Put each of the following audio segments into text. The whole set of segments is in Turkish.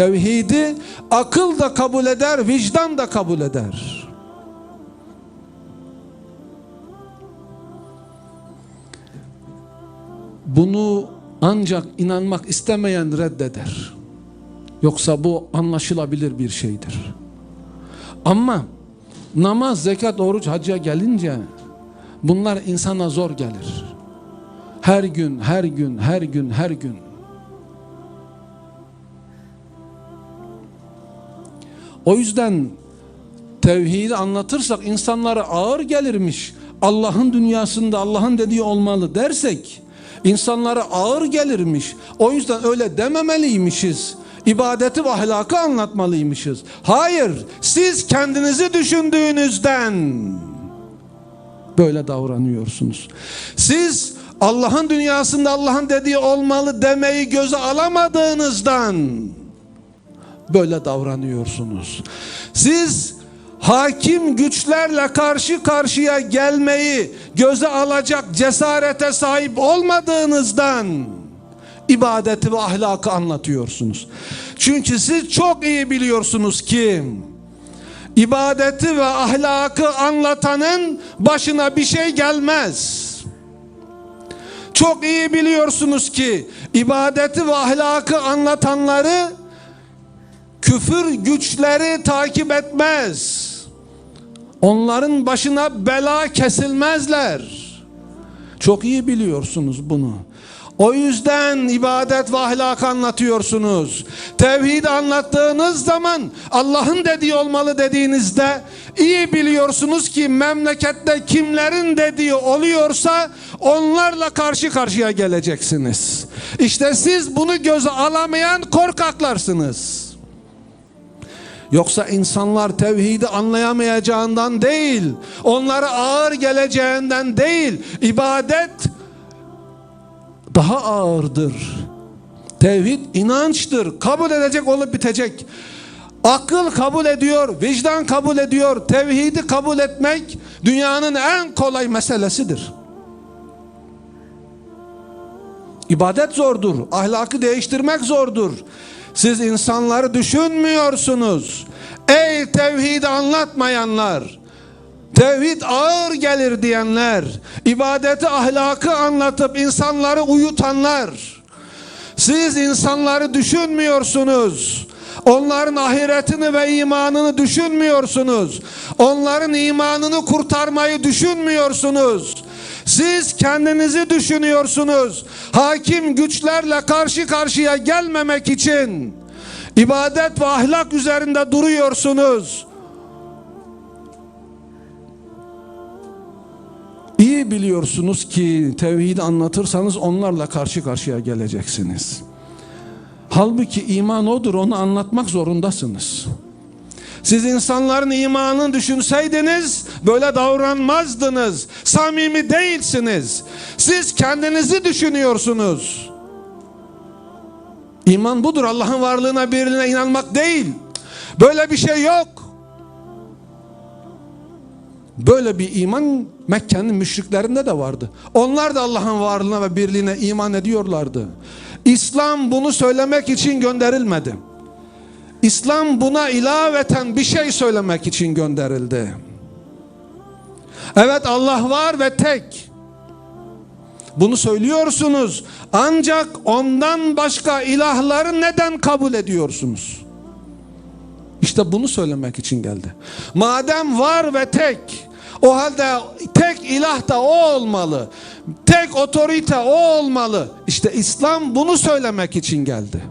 Tevhidi akıl da kabul eder, vicdan da kabul eder. Bunu ancak inanmak istemeyen reddeder. Yoksa bu anlaşılabilir bir şeydir. Ama namaz, zekat, oruç, hacca gelince bunlar insana zor gelir. Her gün, her gün, her gün, her gün. O yüzden tevhidi anlatırsak insanlara ağır gelirmiş. Allah'ın dünyasında Allah'ın dediği olmalı dersek insanlara ağır gelirmiş. O yüzden öyle dememeliymişiz. İbadeti ve ahlakı anlatmalıymışız. Hayır, siz kendinizi düşündüğünüzden böyle davranıyorsunuz. Siz Allah'ın dünyasında Allah'ın dediği olmalı demeyi göze alamadığınızdan böyle davranıyorsunuz. Siz hakim güçlerle karşı karşıya gelmeyi göze alacak cesarete sahip olmadığınızdan ibadeti ve ahlakı anlatıyorsunuz. Çünkü siz çok iyi biliyorsunuz ki ibadeti ve ahlakı anlatanın başına bir şey gelmez. Çok iyi biliyorsunuz ki ibadeti ve ahlakı anlatanları küfür güçleri takip etmez. Onların başına bela kesilmezler. Çok iyi biliyorsunuz bunu. O yüzden ibadet ve ahlak anlatıyorsunuz. Tevhid anlattığınız zaman Allah'ın dediği olmalı dediğinizde iyi biliyorsunuz ki memlekette kimlerin dediği oluyorsa onlarla karşı karşıya geleceksiniz. İşte siz bunu göze alamayan korkaklarsınız. Yoksa insanlar tevhidi anlayamayacağından değil, onlara ağır geleceğinden değil, ibadet daha ağırdır. Tevhid inançtır, kabul edecek olup bitecek. Akıl kabul ediyor, vicdan kabul ediyor. Tevhidi kabul etmek dünyanın en kolay meselesidir. İbadet zordur, ahlakı değiştirmek zordur. Siz insanları düşünmüyorsunuz. Ey tevhidi anlatmayanlar, tevhid ağır gelir diyenler, ibadeti ahlakı anlatıp insanları uyutanlar. Siz insanları düşünmüyorsunuz. Onların ahiretini ve imanını düşünmüyorsunuz. Onların imanını kurtarmayı düşünmüyorsunuz. Siz kendinizi düşünüyorsunuz. Hakim güçlerle karşı karşıya gelmemek için ibadet ve ahlak üzerinde duruyorsunuz. İyi biliyorsunuz ki tevhidi anlatırsanız onlarla karşı karşıya geleceksiniz. Halbuki iman odur onu anlatmak zorundasınız. Siz insanların imanını düşünseydiniz böyle davranmazdınız. Samimi değilsiniz. Siz kendinizi düşünüyorsunuz. İman budur. Allah'ın varlığına birine inanmak değil. Böyle bir şey yok. Böyle bir iman Mekke'nin müşriklerinde de vardı. Onlar da Allah'ın varlığına ve birliğine iman ediyorlardı. İslam bunu söylemek için gönderilmedi. İslam buna ilaveten bir şey söylemek için gönderildi. Evet Allah var ve tek. Bunu söylüyorsunuz. Ancak ondan başka ilahları neden kabul ediyorsunuz? İşte bunu söylemek için geldi. Madem var ve tek, o halde tek ilah da o olmalı. Tek otorite o olmalı. İşte İslam bunu söylemek için geldi.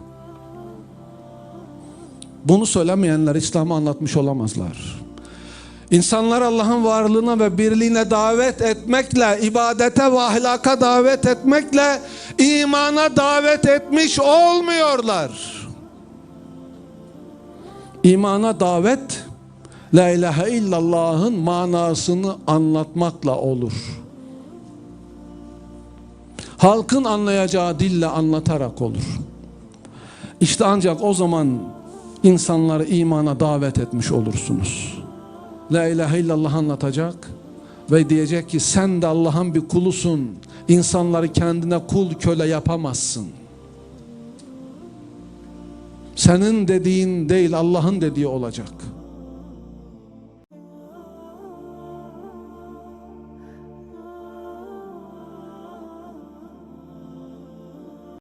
Bunu söylemeyenler İslam'ı anlatmış olamazlar. İnsanlar Allah'ın varlığına ve birliğine davet etmekle, ibadete ve ahlaka davet etmekle imana davet etmiş olmuyorlar. İmana davet La ilahe illallah'ın manasını anlatmakla olur. Halkın anlayacağı dille anlatarak olur. İşte ancak o zaman insanları imana davet etmiş olursunuz. La ilahe illallah anlatacak ve diyecek ki sen de Allah'ın bir kulusun. İnsanları kendine kul köle yapamazsın. Senin dediğin değil Allah'ın dediği olacak.